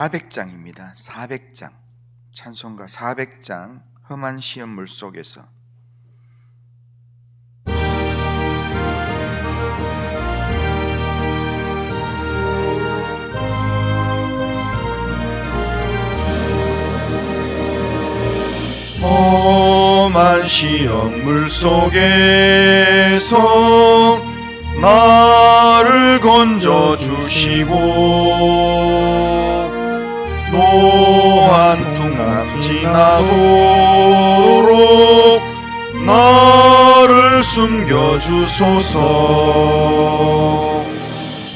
400장입니다. 400장. 찬송가 400장 험한 시험 물 속에서 험한 시험 물 속에서 나를 건져 주시고 노한 풍랑 지나도록 나를 숨겨 주소서.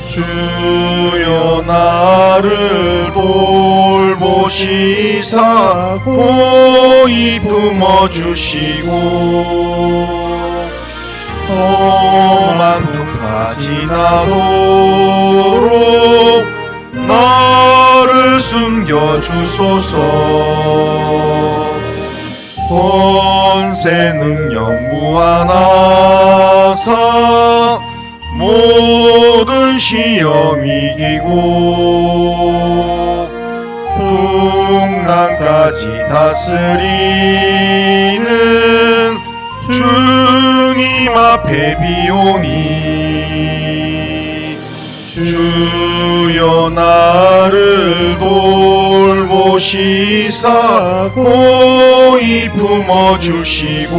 주여 나를 돌보시사 고이 품어주시고 험한 풍파 지나도록 나를 숨겨 주소서. 권세 능력 무한하사 모든 시험 이기고 풍랑까지 다스리는 주님 앞에 비오니 주여 나를 돌보시사 고이 품어주시고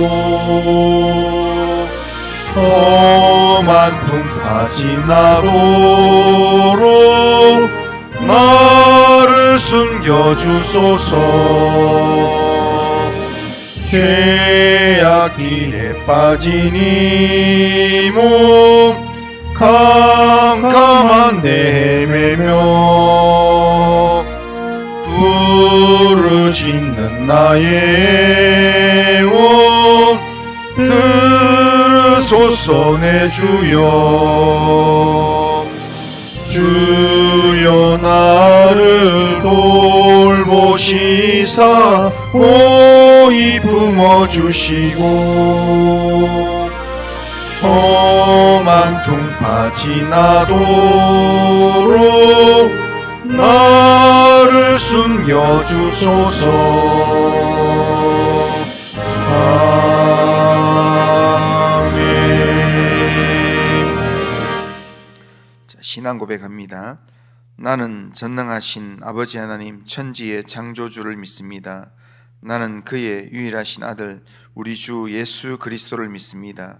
험한 풍파 지 나도록 나를 숨겨주소서. 죄악 길에 빠진 이몸 캄캄한 내 헤매며 부르짖는 나의 원 들으소서 내 주여. 주여 나를 돌보시사 고이 품어주시고 험한 풍파 지나도록 나를 숨겨주소서 아멘 자, 신앙 고백합니다. 나는 전능하신 아버지 하나님 천지의 창조주를 믿습니다. 나는 그의 유일하신 아들 우리 주 예수 그리스도를 믿습니다.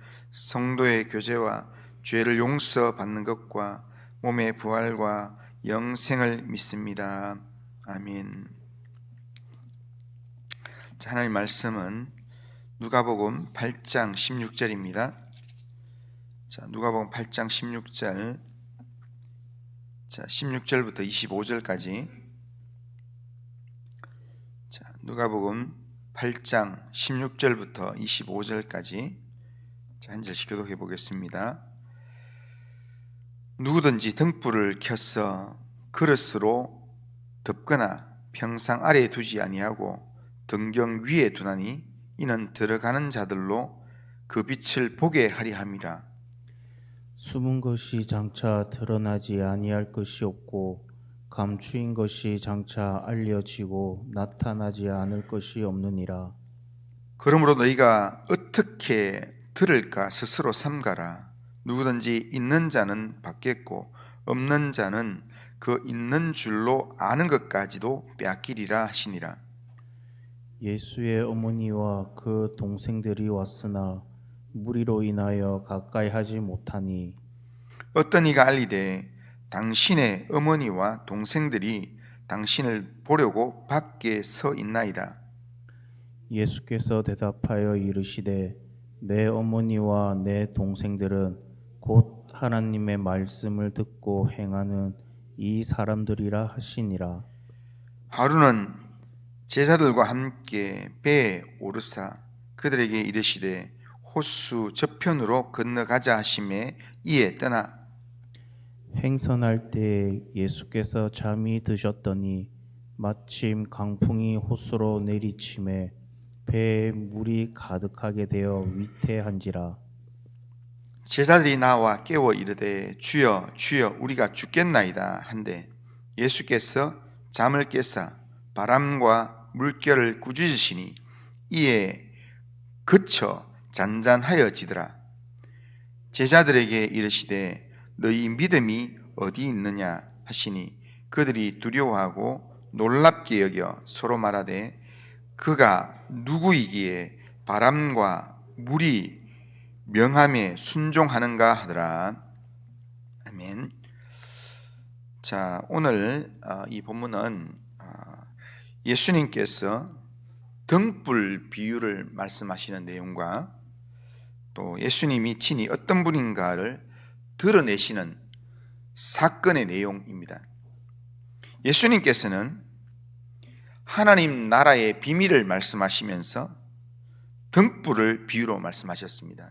성도의 교제와 죄를 용서받는 것과 몸의 부활과 영생을 믿습니다. 아멘. 자, 하나님 말씀은 누가복음 8장 16절입니다. 자, 누가복음 8장 16절. 자, 16절부터 25절까지. 자, 누가복음 8장 16절부터 25절까지. 자, 한 절씩 교독해 보겠습니다. 누구든지 등불을 켜서 그릇으로 덮거나 평상 아래에 두지 아니하고 등경 위에 두나니 이는 들어가는 자들로 그 빛을 보게 하리 함이라. 숨은 것이 장차 드러나지 아니할 것이 없고 감추인 것이 장차 알려지고 나타나지 않을 것이 없느니라. 그러므로 너희가 어떻게 들을까 스스로 삼가라. 누구든지 있는 자는 받겠고 없는 자는 그 있는 줄로 아는 것까지도 빼앗기리라 하시니라. 예수의 어머니와 그 동생들이 왔으나 무리로 인하여 가까이 하지 못하니 어떤 이가 알리되 당신의 어머니와 동생들이 당신을 보려고 밖에 서 있나이다. 예수께서 대답하여 이르시되 내 어머니와 내 동생들은 곧 하나님의 말씀을 듣고 행하는 이 사람들이라 하시니라. 하루는 제자들과 함께 배에 오르사 그들에게 이르시되 호수 저편으로 건너가자 하심에 이에 떠나 행선할 때 예수께서 잠이 드셨더니 마침 강풍이 호수로 내리침에 배에 물이 가득하게 되어 위태한지라. 제자들이 나와 깨워 이르되 주여 주여 우리가 죽겠나이다 한데 예수께서 잠을 깨사 바람과 물결을 꾸짖으시니 이에 그쳐 잔잔하여지더라. 제자들에게 이르시되 너희 믿음이 어디 있느냐 하시니 그들이 두려워하고 놀랍게 여겨 서로 말하되 그가 누구이기에 바람과 물이 명함에 순종하는가 하더라. 아멘. 자, 오늘 어, 이 본문은 어, 예수님께서 등불 비유를 말씀하시는 내용과 또 예수님이 친히 어떤 분인가를 드러내시는 사건의 내용입니다. 예수님께서는 하나님 나라의 비밀을 말씀하시면서 등불을 비유로 말씀하셨습니다.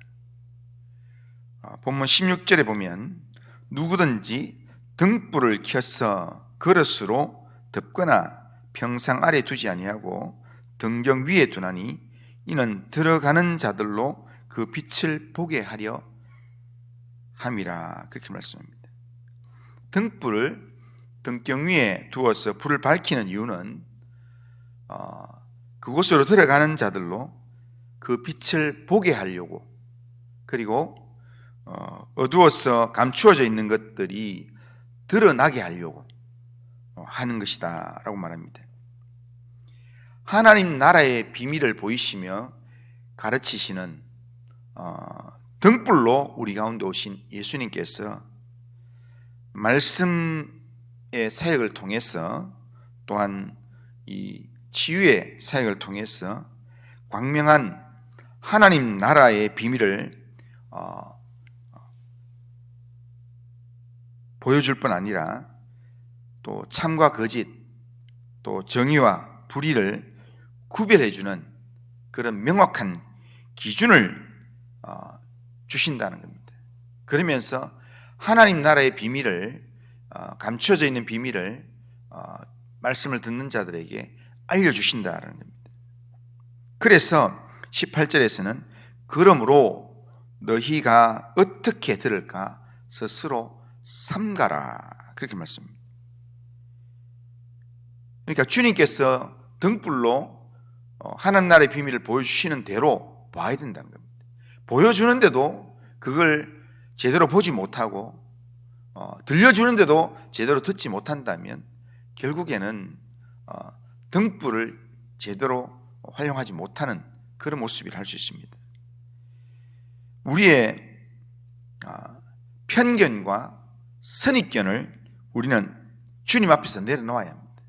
어, 본문 16절에 보면 누구든지 등불을 켜서 그릇으로 덮거나 평상 아래 두지 아니하고 등경 위에 두나니 이는 들어가는 자들로 그 빛을 보게 하려 함이라 그렇게 말씀합니다. 등불을 등경 위에 두어서 불을 밝히는 이유는 어, 그곳으로 들어가는 자들로 그 빛을 보게 하려고 그리고 어, 어두워서 감추어져 있는 것들이 드러나게 하려고 어, 하는 것이다 라고 말합니다. 하나님 나라의 비밀을 보이시며 가르치시는 어, 등불로 우리 가운데 오신 예수님께서 말씀의 사역을 통해서 또한 이 치유의 사역을 통해서 광명한 하나님 나라의 비밀을 어, 보여줄 뿐 아니라 또 참과 거짓, 또 정의와 불의를 구별해주는 그런 명확한 기준을 어, 주신다는 겁니다. 그러면서 하나님 나라의 비밀을 어, 감춰져 있는 비밀을 어, 말씀을 듣는 자들에게 알려주신다는 겁니다. 그래서 18절에서는 그러므로 너희가 어떻게 들을까 스스로 삼가라 그렇게 말씀합니다. 그러니까 주님께서 등불로 어, 하나님 나라의 비밀을 보여주시는 대로 봐야 된다는 겁니다. 보여주는데도 그걸 제대로 보지 못하고 어, 들려주는데도 제대로 듣지 못한다면 결국에는 어, 등불을 제대로 활용하지 못하는 그런 모습을 할 수 있습니다. 우리의 아, 편견과 선입견을 우리는 주님 앞에서 내려놓아야 합니다.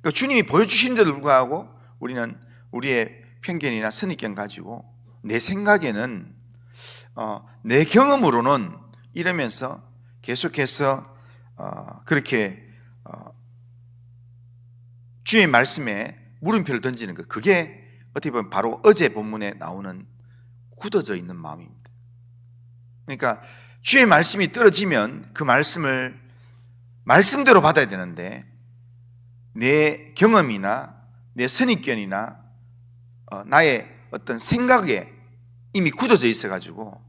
그러니까 주님이 보여주시는데도 불구하고 우리는 우리의 편견이나 선입견 가지고 내 생각에는 어, 내 경험으로는 이러면서 계속해서 어, 그렇게 어, 주의 말씀에 물음표를 던지는 것 그게 어떻게 보면 바로 어제 본문에 나오는 굳어져 있는 마음입니다. 그러니까 주의 말씀이 떨어지면 그 말씀을 말씀대로 받아야 되는데 내 경험이나 내 선입견이나 어, 나의 어떤 생각에 이미 굳어져 있어가지고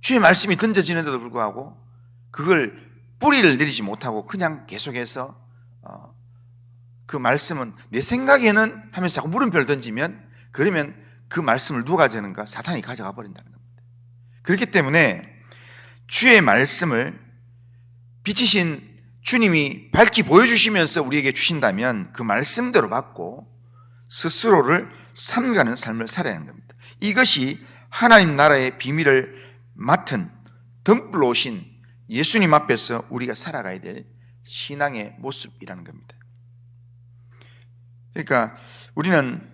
주의 말씀이 던져지는데도 불구하고 그걸 뿌리를 내리지 못하고 그냥 계속해서 어, 그 말씀은 내 생각에는 하면서 자꾸 물음표를 던지면 그러면 그 말씀을 누가 가져는가 사탄이 가져가 버린다는 겁니다. 그렇기 때문에 주의 말씀을 비치신 주님이 밝히 보여주시면서 우리에게 주신다면 그 말씀대로 받고 스스로를 삼가는 삶을 살아야 하는 겁니다. 이것이 하나님 나라의 비밀을 맡은 등불로 오신 예수님 앞에서 우리가 살아가야 될 신앙의 모습이라는 겁니다. 그러니까 우리는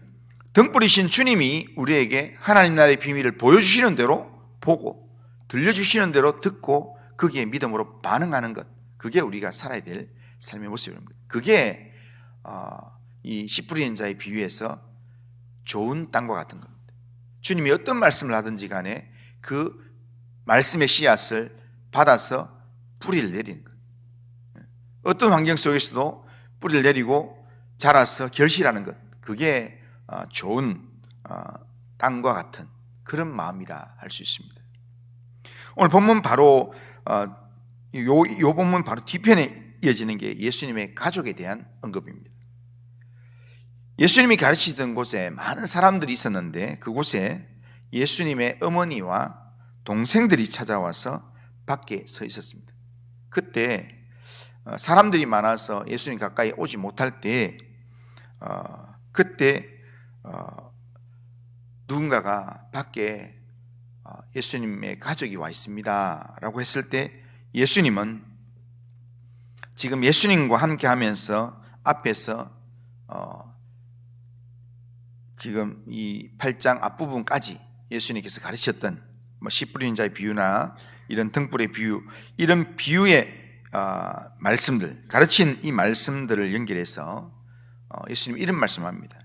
등불이신 주님이 우리에게 하나님 나라의 비밀을 보여주시는 대로 보고 들려주시는 대로 듣고 거기에 믿음으로 반응하는 것 그게 우리가 살아야 될 삶의 모습입니다. 그게 어, 이씨 뿌리는 자의 비유에서 좋은 땅과 같은 겁니다. 주님이 어떤 말씀을 하든지 간에 그 말씀의 씨앗을 받아서 뿌리를 내리는 거예요. 어떤 환경 속에서도 뿌리를 내리고 자라서 결실하는 것. 그게 어, 좋은 어, 땅과 같은 그런 마음이라 할 수 있습니다. 오늘 본문 바로 어, 요, 요 본문 바로 뒤편에 이어지는 게 예수님의 가족에 대한 언급입니다. 예수님이 가르치던 곳에 많은 사람들이 있었는데 그곳에 예수님의 어머니와 동생들이 찾아와서 밖에 서 있었습니다. 그때 어, 사람들이 많아서 예수님 가까이 오지 못할 때 어, 그때 어, 누군가가 밖에 어, 예수님의 가족이 와 있습니다라고 했을 때 예수님은 지금 예수님과 함께 하면서 앞에서 어, 지금 이 8장 앞부분까지 예수님께서 가르쳤던 뭐 씨 뿌리는 자의 비유나 이런 등불의 비유 이런 비유의 어, 말씀들 가르친 이 말씀들을 연결해서 어, 예수님 이런 말씀합니다.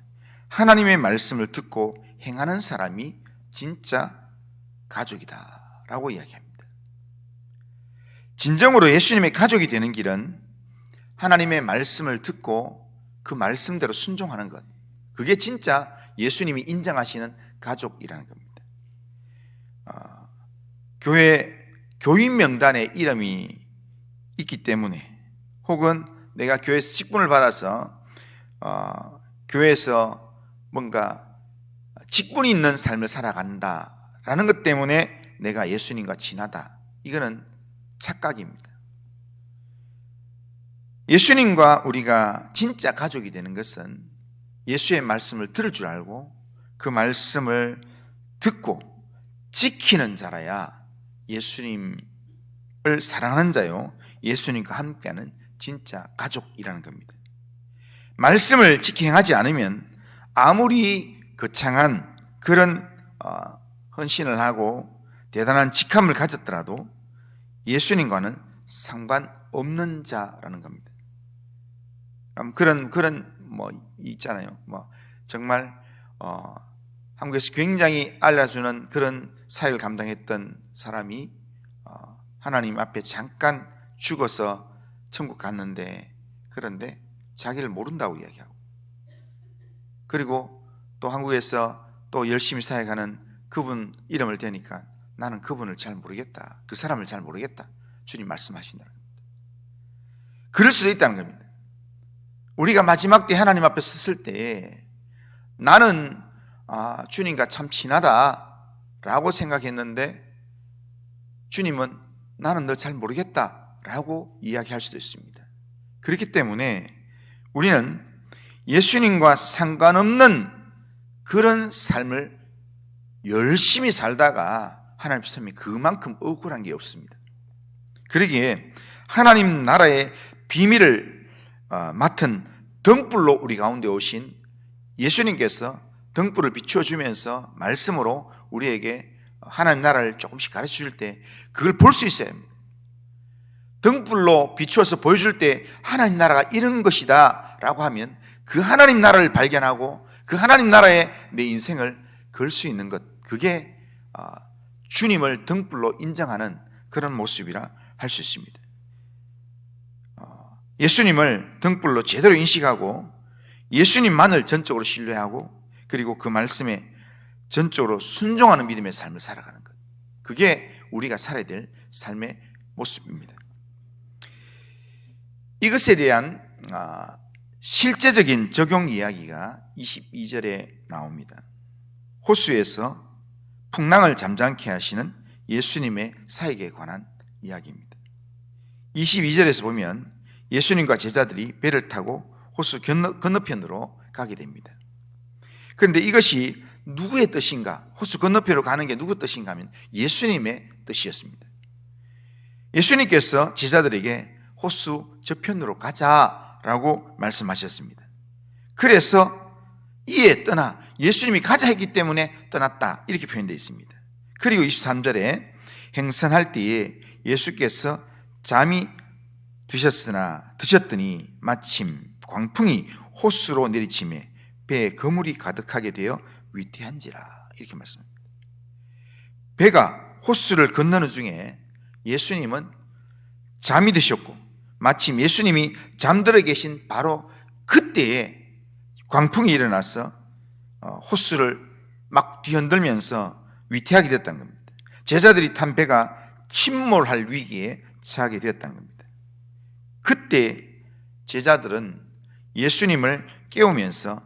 하나님의 말씀을 듣고 행하는 사람이 진짜 가족이다 라고 이야기합니다. 진정으로 예수님의 가족이 되는 길은 하나님의 말씀을 듣고 그 말씀대로 순종하는 것. 그게 진짜 예수님이 인정하시는 가족이라는 겁니다. 어, 교회 교인 명단에 이름이 있기 때문에 혹은 내가 교회에서 직분을 받아서 어, 교회에서 뭔가 직분이 있는 삶을 살아간다라는 것 때문에 내가 예수님과 친하다. 이거는 착각입니다. 예수님과 우리가 진짜 가족이 되는 것은 예수의 말씀을 들을 줄 알고 그 말씀을 듣고 지키는 자라야 예수님을 사랑하는 자요. 예수님과 함께하는 진짜 가족이라는 겁니다. 말씀을 지키 행하지 않으면 아무리 거창한 그런 어, 헌신을 하고 대단한 직함을 가졌더라도 예수님과는 상관없는 자라는 겁니다. 그런 그런 뭐 있잖아요. 뭐 정말 어, 한국에서 굉장히 알려주는 그런 사역을 감당했던 사람이 어, 하나님 앞에 잠깐 죽어서 천국 갔는데 그런데 자기를 모른다고 이야기하고 그리고 또 한국에서 또 열심히 사역하는 그분 이름을 대니까 나는 그분을 잘 모르겠다. 그 사람을 잘 모르겠다. 주님 말씀하신다는 겁니다. 그럴 수도 있다는 겁니다. 우리가 마지막 때 하나님 앞에 섰을 때 나는 아, 주님과 참 친하다라고 생각했는데 주님은 나는 너잘 모르겠다 라고 이야기할 수도 있습니다. 그렇기 때문에 우리는 예수님과 상관없는 그런 삶을 열심히 살다가 하나님 삶이 그만큼 억울한 게 없습니다. 그러기에 하나님 나라의 비밀을 어, 맡은 등불로 우리 가운데 오신 예수님께서 등불을 비춰주면서 말씀으로 우리에게 하나님 나라를 조금씩 가르쳐 줄 때 그걸 볼 수 있어야 합니다. 등불로 비추어서 보여줄 때 하나님 나라가 이런 것이다 라고 하면 그 하나님 나라를 발견하고 그 하나님 나라에 내 인생을 걸 수 있는 것 그게 어, 주님을 등불로 인정하는 그런 모습이라 할 수 있습니다. 어, 예수님을 등불로 제대로 인식하고 예수님만을 전적으로 신뢰하고 그리고 그 말씀에 전적으로 순종하는 믿음의 삶을 살아가는 것. 그게 우리가 살아야 될 삶의 모습입니다. 이것에 대한 아, 실제적인 적용 이야기가 22절에 나옵니다. 호수에서 풍랑을 잠잠케 하시는 예수님의 사역에 관한 이야기입니다. 22절에서 보면 예수님과 제자들이 배를 타고 호수 건너, 건너편으로 가게 됩니다. 그런데 이것이 누구의 뜻인가? 호수 건너편으로 가는 게 누구 뜻인가 하면 예수님의 뜻이었습니다. 예수님께서 제자들에게 호수 저편으로 가자라고 말씀하셨습니다. 그래서 이에 떠나 예수님이 가자 했기 때문에 떠났다 이렇게 표현되어 있습니다. 그리고 23절에 행선할 때에 예수께서 잠이 드셨으나 드셨더니 마침 광풍이 호수로 내리침에 배에 거물이 가득하게 되어 위태한지라 이렇게 말씀합니다. 배가 호수를 건너는 중에 예수님은 잠이 드셨고 마침 예수님이 잠들어 계신 바로 그때에 광풍이 일어나서 어, 호수를 막 뒤흔들면서 위태하게 됐다는 겁니다. 제자들이 탄 배가 침몰할 위기에 처하게 되었다는 겁니다. 그때 제자들은 예수님을 깨우면서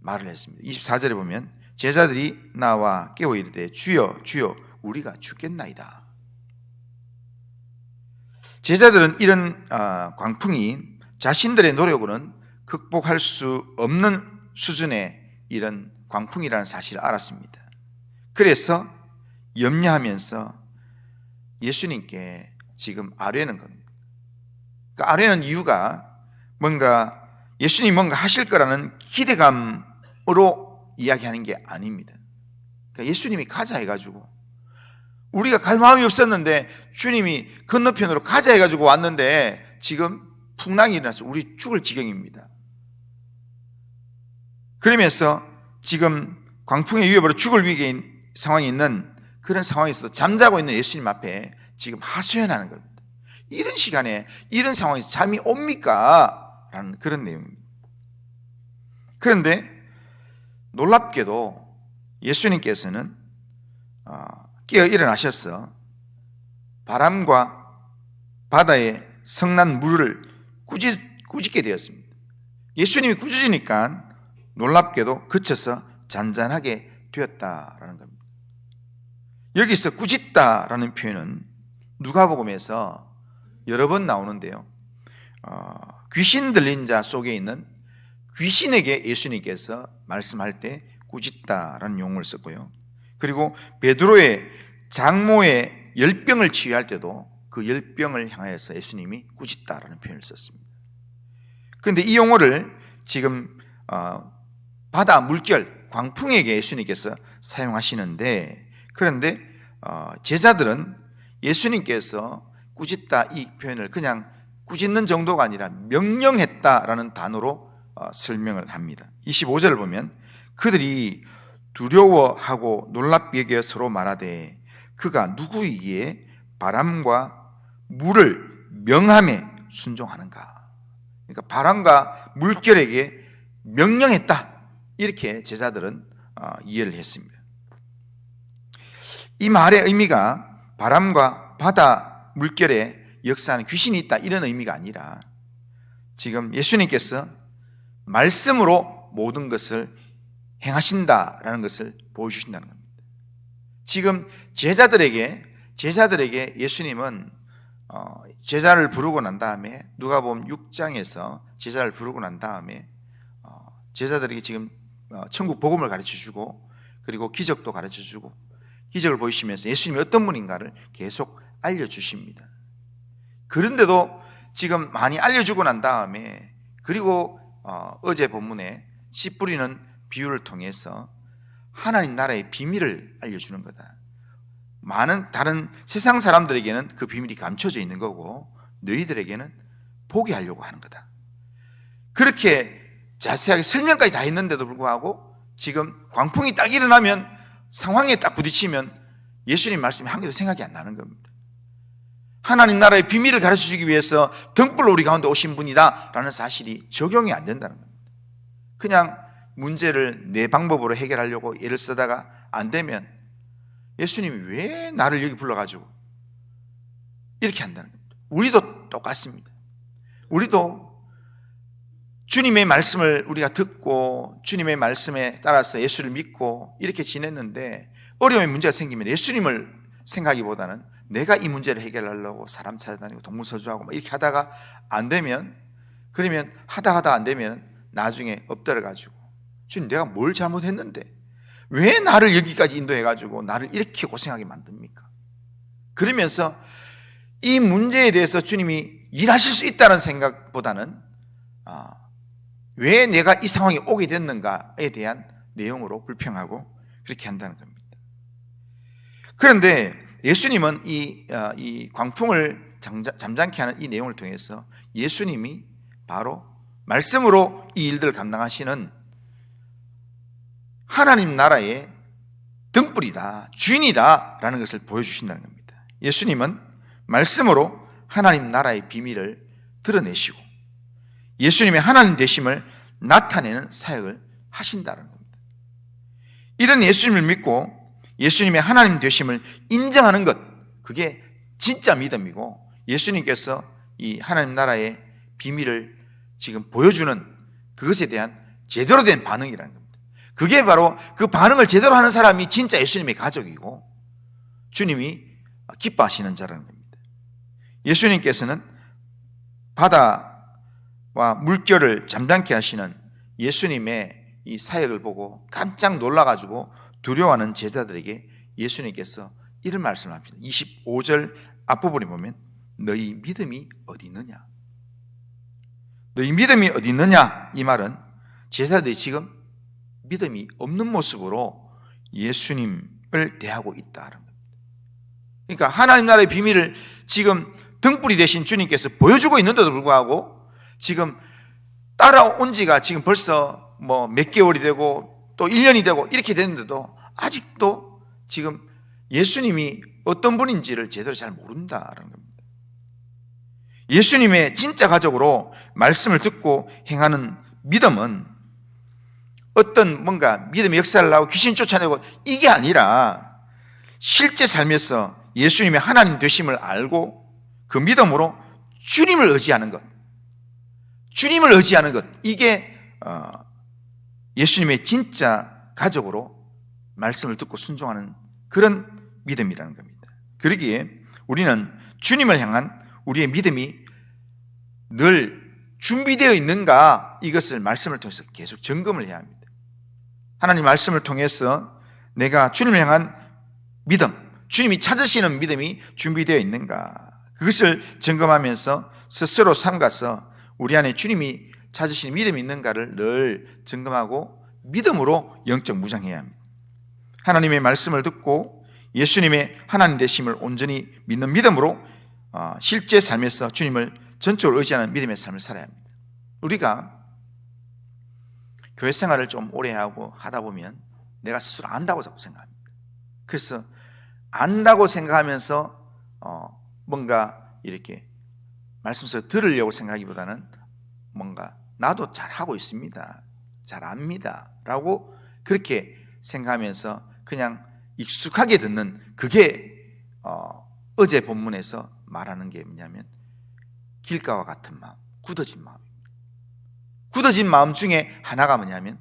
말을 했습니다. 24절에 보면 제자들이 나와 깨워 이르되 주여 주여 우리가 죽겠나이다. 제자들은 이런 아, 광풍이 자신들의 노력으로는 극복할 수 없는 수준의 이런 광풍이라는 사실을 알았습니다. 그래서 염려하면서 예수님께 지금 아뢰는 겁니다. 그 아뢰는 이유가 뭔가 예수님 뭔가 하실 거라는 기대감으로 이야기하는 게 아닙니다. 그러니까 예수님이 가자 해가지고 우리가 갈 마음이 없었는데 주님이 건너편으로 가자 해가지고 왔는데 지금 풍랑이 일어나서 우리 죽을 지경입니다. 그러면서 지금 광풍의 위협으로 죽을 위기에 상황이 있는 그런 상황에서도 잠자고 있는 예수님 앞에 지금 하소연하는 겁니다. 이런 시간에 이런 상황에서 잠이 옵니까? 라는 그런 내용입니다. 그런데 놀랍게도 예수님께서는 어, 깨어 일어나셔서 바람과 바다의 성난 물을 꾸짖, 꾸짖게 되었습니다. 예수님이 꾸짖으니까 놀랍게도 그쳐서 잔잔하게 되었다라는 겁니다. 여기서 꾸짖다라는 표현은 누가복음에서 여러 번 나오는데요. 어, 귀신 들린 자 속에 있는 귀신에게 예수님께서 말씀할 때 꾸짖다라는 용어를 썼고요. 그리고 베드로의 장모의 열병을 치유할 때도 그 열병을 향하여서 예수님이 꾸짖다라는 표현을 썼습니다. 그런데 이 용어를 지금 어, 바다 물결 광풍에게 예수님께서 사용하시는데 그런데 어, 제자들은 예수님께서 꾸짖다 이 표현을 그냥 꾸짖는 정도가 아니라 명령했다라는 단어로 어, 설명을 합니다. 25절을 보면 그들이 두려워하고 놀랍게 서로 말하되 그가 누구이기에 바람과 물을 명함에 순종하는가? 그러니까 바람과 물결에게 명령했다. 이렇게 제자들은 어, 이해를 했습니다. 이 말의 의미가 바람과 바다 물결에 역사하는 귀신이 있다 이런 의미가 아니라 지금 예수님께서 말씀으로 모든 것을 행하신다라는 것을 보여주신다는 겁니다. 지금 제자들에게 제자들에게 예수님은 어, 제자를 부르고 난 다음에 누가 보면 6장에서 제자를 부르고 난 다음에 어, 제자들에게 지금 어, 천국 복음을 가르쳐 주고 그리고 기적도 가르쳐 주고 기적을 보이시면서 예수님이 어떤 분인가를 계속 알려 주십니다. 그런데도 지금 많이 알려 주고 난 다음에 그리고 어, 어제 본문에 씨 뿌리는 비유를 통해서 하나님 나라의 비밀을 알려주는 거다. 많은 다른 세상 사람들에게는 그 비밀이 감춰져 있는 거고 너희들에게는 보게 하려고 하는 거다. 그렇게 자세하게 설명까지 다 했는데도 불구하고 지금 광풍이 딱 일어나면 상황에 딱 부딪히면 예수님 말씀이 한 개도 생각이 안 나는 겁니다. 하나님 나라의 비밀을 가르쳐 주기 위해서 등불로 우리 가운데 오신 분이다 라는 사실이 적용이 안 된다는 겁니다. 그냥 문제를 내 방법으로 해결하려고 애를 쓰다가 안 되면 예수님이 왜 나를 여기 불러가지고 이렇게 한다는 겁니다. 우리도 똑같습니다. 우리도 주님의 말씀을 우리가 듣고 주님의 말씀에 따라서 예수를 믿고 이렇게 지냈는데 어려움의 문제가 생기면 예수님을 생각하기보다는 내가 이 문제를 해결하려고 사람 찾아다니고 동물서주하고 이렇게 하다가 안 되면 그러면 하다 하다 안 되면 나중에 엎드려 가지고 주님 내가 뭘 잘못했는데 왜 나를 여기까지 인도해 가지고 나를 이렇게 고생하게 만듭니까? 그러면서 이 문제에 대해서 주님이 일하실 수 있다는 생각보다는 아, 왜 내가 이 상황에 오게 됐는가에 대한 내용으로 불평하고 그렇게 한다는 겁니다. 그런데 예수님은 이, 어, 이 광풍을 잠잠케 하는 이 내용을 통해서 예수님이 바로 말씀으로 이 일들을 감당하시는 하나님 나라의 등불이다, 주인이다 라는 것을 보여주신다는 겁니다. 예수님은 말씀으로 하나님 나라의 비밀을 드러내시고 예수님의 하나님 되심을 나타내는 사역을 하신다는 겁니다. 이런 예수님을 믿고 예수님의 하나님 되심을 인정하는 것, 그게 진짜 믿음이고 예수님께서 이 하나님 나라의 비밀을 지금 보여주는 그것에 대한 제대로 된 반응이라는 겁니다. 그게 바로 그 반응을 제대로 하는 사람이 진짜 예수님의 가족이고 주님이 기뻐하시는 자라는 겁니다. 예수님께서는 바다와 물결을 잠잠케 하시는 예수님의 이 사역을 보고 깜짝 놀라가지고 두려워하는 제자들에게 예수님께서 이런 말씀을 합니다. 25절 앞부분에 보면 너희 믿음이 어디 있느냐? 너희 믿음이 어디 있느냐? 이 말은 제자들이 지금 믿음이 없는 모습으로 예수님을 대하고 있다는 겁니다. 그러니까 하나님 나라의 비밀을 지금 등불이 되신 주님께서 보여주고 있는데도 불구하고 지금 따라온 지가 지금 벌써 뭐 몇 개월이 되고 또 1년이 되고 이렇게 됐는데도 아직도 지금 예수님이 어떤 분인지를 제대로 잘 모른다라는 겁니다. 예수님의 진짜 가족으로 말씀을 듣고 행하는 믿음은 어떤 뭔가 믿음의 역사를 하고 귀신 쫓아내고 이게 아니라 실제 삶에서 예수님의 하나님 되심을 알고 그 믿음으로 주님을 의지하는 것. 주님을 의지하는 것. 이게 어, 예수님의 진짜 가족으로 말씀을 듣고 순종하는 그런 믿음이라는 겁니다. 그러기에 우리는 주님을 향한 우리의 믿음이 늘 준비되어 있는가 이것을 말씀을 통해서 계속 점검을 해야 합니다. 하나님 말씀을 통해서 내가 주님을 향한 믿음, 주님이 찾으시는 믿음이 준비되어 있는가 그것을 점검하면서 스스로 삼가서 우리 안에 주님이 찾으시는 믿음이 있는가를 늘 점검하고 믿음으로 영적 무장해야 합니다. 하나님의 말씀을 듣고 예수님의 하나님 되심을 온전히 믿는 믿음으로 어, 실제 삶에서 주님을 전적으로 의지하는 믿음의 삶을 살아야 합니다. 우리가 교회 생활을 좀 오래 하고 하다 보면 내가 스스로 안다고 자꾸 생각합니다. 그래서 안다고 생각하면서 어, 뭔가 이렇게 말씀서 들으려고 생각하기보다는 뭔가 나도 잘 하고 있습니다. 잘 압니다. 라고 그렇게 생각하면서 그냥 익숙하게 듣는 그게 어, 어제 본문에서 말하는 게 뭐냐면 길가와 같은 마음, 굳어진 마음입니다. 굳어진 마음 중에 하나가 뭐냐면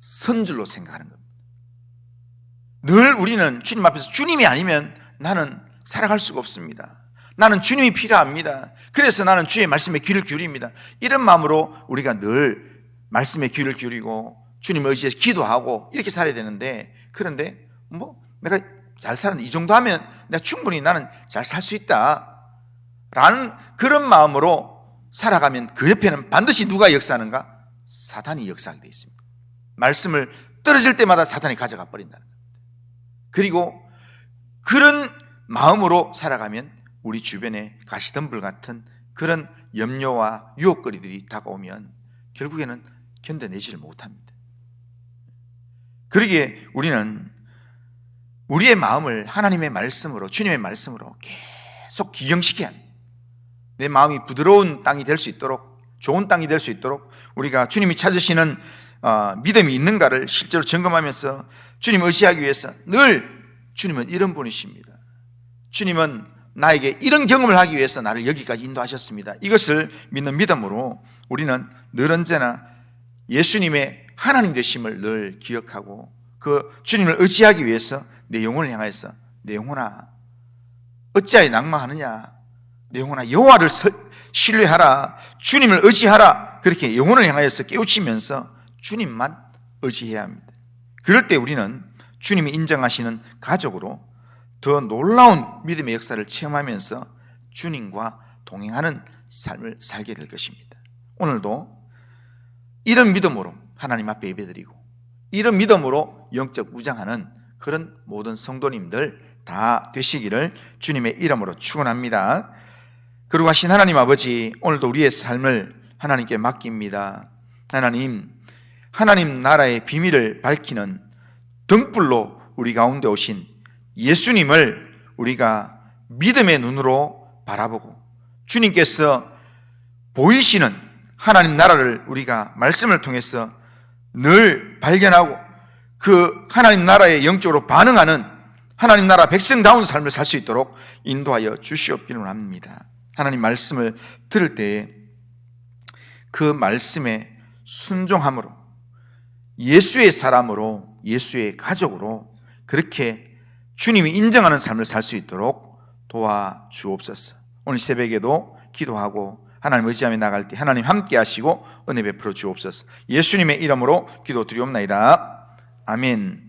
선줄로 생각하는 겁니다. 늘 우리는 주님 앞에서 주님이 아니면 나는 살아갈 수가 없습니다. 나는 주님이 필요합니다. 그래서 나는 주의 말씀에 귀를 기울입니다. 이런 마음으로 우리가 늘 말씀에 귀를 기울이고 주님을 의지해서 기도하고 이렇게 살아야 되는데 그런데 뭐 내가 잘 사는 이 정도 하면 내가 충분히 나는 잘 살 수 있다. 라는 그런 마음으로 살아가면 그 옆에는 반드시 누가 역사하는가? 사단이 역사하게 되어 있습니다. 말씀을 떨어질 때마다 사단이 가져가 버린다는 겁니다. 그리고 그런 마음으로 살아가면 우리 주변에 가시덤불 같은 그런 염려와 유혹거리들이 다가오면 결국에는 견뎌내지를 못합니다. 그러기에 우리는 우리의 마음을 하나님의 말씀으로 주님의 말씀으로 계속 기경시켜야 합니다. 내 마음이 부드러운 땅이 될 수 있도록 좋은 땅이 될 수 있도록 우리가 주님이 찾으시는 어, 믿음이 있는가를 실제로 점검하면서 주님 의지하기 위해서 늘 주님은 이런 분이십니다. 주님은 나에게 이런 경험을 하기 위해서 나를 여기까지 인도하셨습니다. 이것을 믿는 믿음으로 우리는 늘 언제나 예수님의 하나님 되심을 늘 기억하고 그 주님을 의지하기 위해서 내 영혼을 향해서 내 영혼아 어찌하여 낭망하느냐 내 영혼아 여호와를 신뢰하라 주님을 의지하라 그렇게 영혼을 향하여서 깨우치면서 주님만 의지해야 합니다. 그럴 때 우리는 주님이 인정하시는 가족으로 더 놀라운 믿음의 역사를 체험하면서 주님과 동행하는 삶을 살게 될 것입니다. 오늘도 이런 믿음으로 하나님 앞에 예배드리고 이런 믿음으로 영적 무장하는 그런 모든 성도님들 다 되시기를 주님의 이름으로 축원합니다. 그리고 하신 하나님 아버지 오늘도 우리의 삶을 하나님께 맡깁니다. 하나님, 하나님 나라의 비밀을 밝히는 등불로 우리 가운데 오신 예수님을 우리가 믿음의 눈으로 바라보고 주님께서 보이시는 하나님 나라를 우리가 말씀을 통해서 늘 발견하고 그 하나님 나라에 영적으로 반응하는 하나님 나라 백성다운 삶을 살 수 있도록 인도하여 주시옵기를 합니다. 하나님 말씀을 들을 때에 그 말씀에 순종함으로 예수의 사람으로 예수의 가족으로 그렇게 주님이 인정하는 삶을 살 수 있도록 도와 주옵소서. 오늘 새벽에도 기도하고 하나님 의지하며 나갈 때 하나님 함께 하시고 은혜 베풀어 주옵소서. 예수님의 이름으로 기도 드리옵나이다. 아멘.